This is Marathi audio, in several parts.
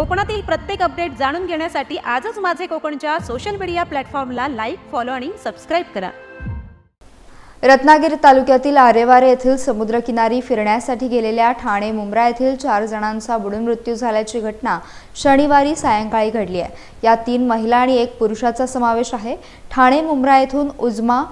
कोकणातील प्रत्येक अपडेट जाणून घेण्यासाठी आजच माझे कोकणच्या सोशल मीडिया प्लॅटफॉर्मला लाईक फॉलो आणि सबस्क्राईब करा. रत्नागिरी तालुक्यातील आरेवारे येथील समुद्रकिनारी फिरण्यासाठी गेलेल्या ठाणे मुंब्रा येथील चार जणांचा बुडून मृत्यू झाल्याची घटना शनिवारी सायंकाळी घडली आहे. या तीन महिला आणि एक पुरुषाचा समावेश आहे. ठाणे मुंब्रा येथून उजमा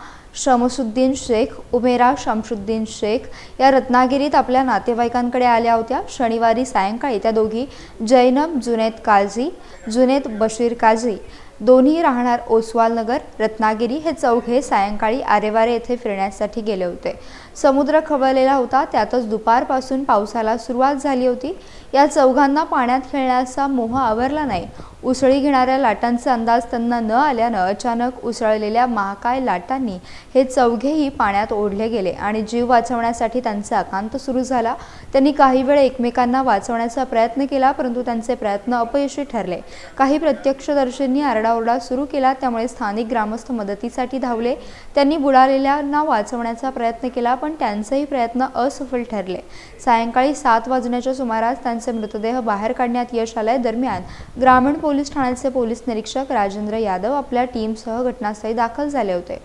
शमसुद्दीन शेख उमेरा शमशुद्दीन शेख या रत्नागिरीत आपल्या नातेवाईकांकडे आल्या होत्या. शनिवारी सायंकाळी त्या दोघी जैनब जुनेद काझी जुनेद बशीर काझी दोन्ही राहणार ओसवाल नगर रत्नागिरी हे चौघे सायंकाळी आरेवारे येथे फिरण्यासाठी गेले होते. समुद्र खवळलेला होता त्यातच दुपारपासून पावसाला सुरुवात झाली होती. या चौघांना पाण्यात खेळण्याचा मोह आवरला नाही. उसळी घेणाऱ्या लाटांचा अंदाज त्यांना न आल्यानं अचानक उसळलेल्या महाकाय लाटांनी हे चौघेही पाण्यात ओढले गेले आणि जीव वाचवण्यासाठी त्यांचा आकांत सुरू झाला. त्यांनी काही वेळ एकमेकांना वाचवण्याचा प्रयत्न केला परंतु त्यांचे प्रयत्न अपयशी ठरले. काही प्रत्यक्षदर्शींनी आरडाओरडा सुरू केला त्यामुळे स्थानिक ग्रामस्थ मदतीसाठी धावले. त्यांनी बुडालेल्यांना वाचवण्याचा प्रयत्न केला पण त्यांचेही प्रयत्न असफल ठरले. सायंकाळी सात वाजण्याच्या सुमारास त्यांचे मृतदेह बाहेर काढण्यात यश आले दरम्यान ग्रामीण पोलीस ठाण्याचे पोलीस निरीक्षक राजेंद्र यादव आपल्या टीमसह घटनास्थळी दाखल झाले होते